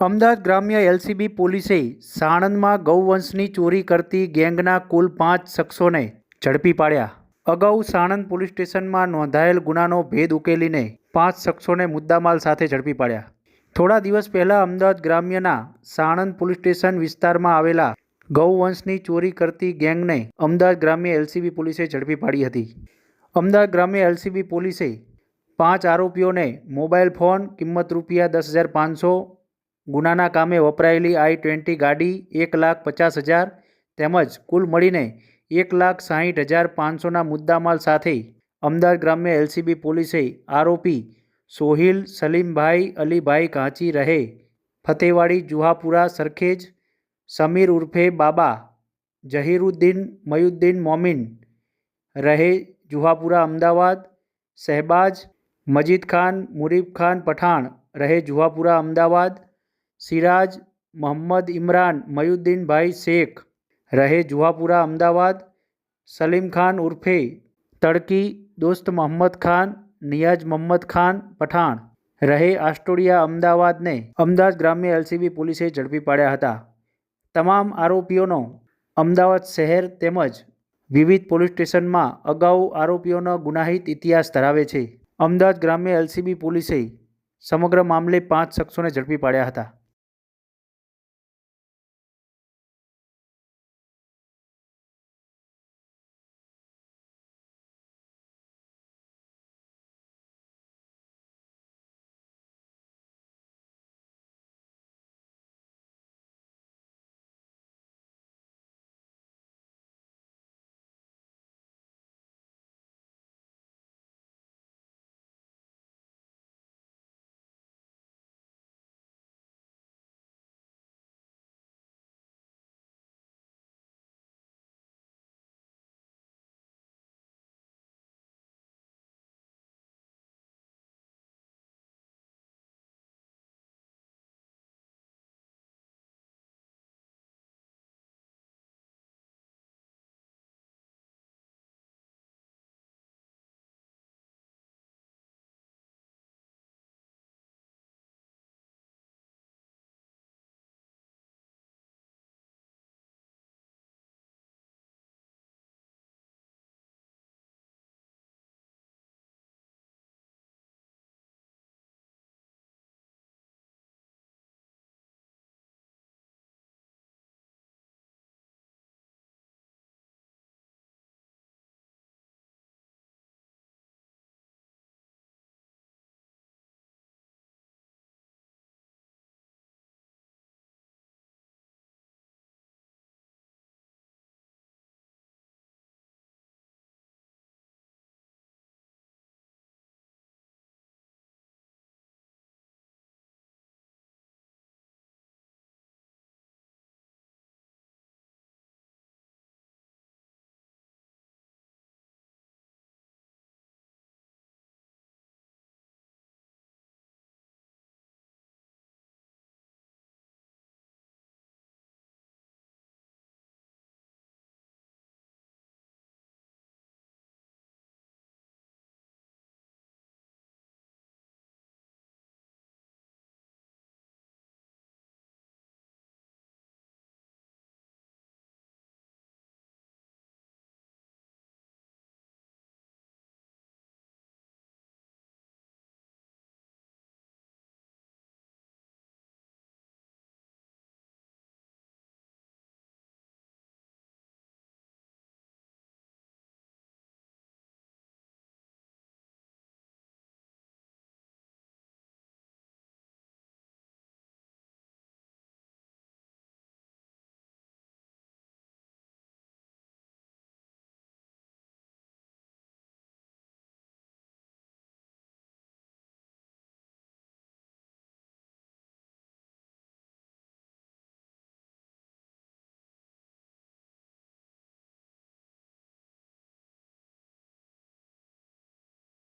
અમદાવાદ ગ્રામ્ય એલસીબી પોલીસે સાણંદમાં ગૌવંશની ચોરી કરતી ગેંગના કુલ પાંચ શખ્સોને ઝડપી પાડ્યા. અગાઉ સાણંદ પોલીસ સ્ટેશનમાં નોંધાયેલ ગુનાનો ભેદ ઉકેલીને પાંચ શખ્સોને મુદ્દામાલ સાથે ઝડપી પાડ્યા. થોડા દિવસ પહેલાં અમદાવાદ ગ્રામ્યના સાણંદ પોલીસ સ્ટેશન વિસ્તારમાં આવેલા ગૌવંશની ચોરી કરતી ગેંગને અમદાવાદ ગ્રામ્ય એલસીબી પોલીસે ઝડપી પાડી હતી. અમદાવાદ ગ્રામ્ય એલસીબી પોલીસે પાંચ આરોપીઓને મોબાઈલ ફોન, કિંમત રૂપિયા દસ હજાર પાંચસો ગુનાના કામે વપરાયેલી આઈ ટ્વેન્ટી ગાડી એક લાખ પચાસ હજાર તેમજ કુલ મળીને એક લાખ સાહીઠ હજાર પાંચસોના મુદ્દામાલ સાથે અમદાવાદ ગ્રામ્ય એલસીબી પોલીસે આરોપી સોહિલ સલીમભાઈ અલીભાઈ કાંચી રહે, ફતેવાડી જુહાપુરા સરખેજ, સમીર ઉર્ફે બાબા, જહીરુદ્દીન મયુદ્દીન મોમીન રહે, જુહાપુરા અમદાવાદ શહેબાજ મજીદ ખાન, મુરીબ ખાન પઠાણ રહે, જુહાપુરા અમદાવાદ સિરાજ, મોહમ્મદ ઇમરાન, મયુદ્દીનભાઈ શેખ, રહે જુહાપુરા, અમદાવાદ, સલીમ ખાન ઉર્ફે, તડકી, દોસ્ત મોહમ્મદ ખાન નિયાજ મોહમ્મદ ખાન, પઠાણ, રહે આસ્ટોડિયા અમદાવાદને અમદાવાદ ગ્રામ્ય એલસીબી પોલીસે ઝડપી પાડ્યા હતા. તમામ આરોપીઓનો અમદાવાદ શહેર તેમજ વિવિધ પોલીસ સ્ટેશનમાં અગાઉ આરોપીઓનો ગુનાહિત ઇતિહાસ ધરાવે છે. અમદાવાદ ગ્રામ્ય એલસીબી પોલીસે સમગ્ર મામલે પાંચ શખ્સોને ઝડપી પાડ્યા હતા.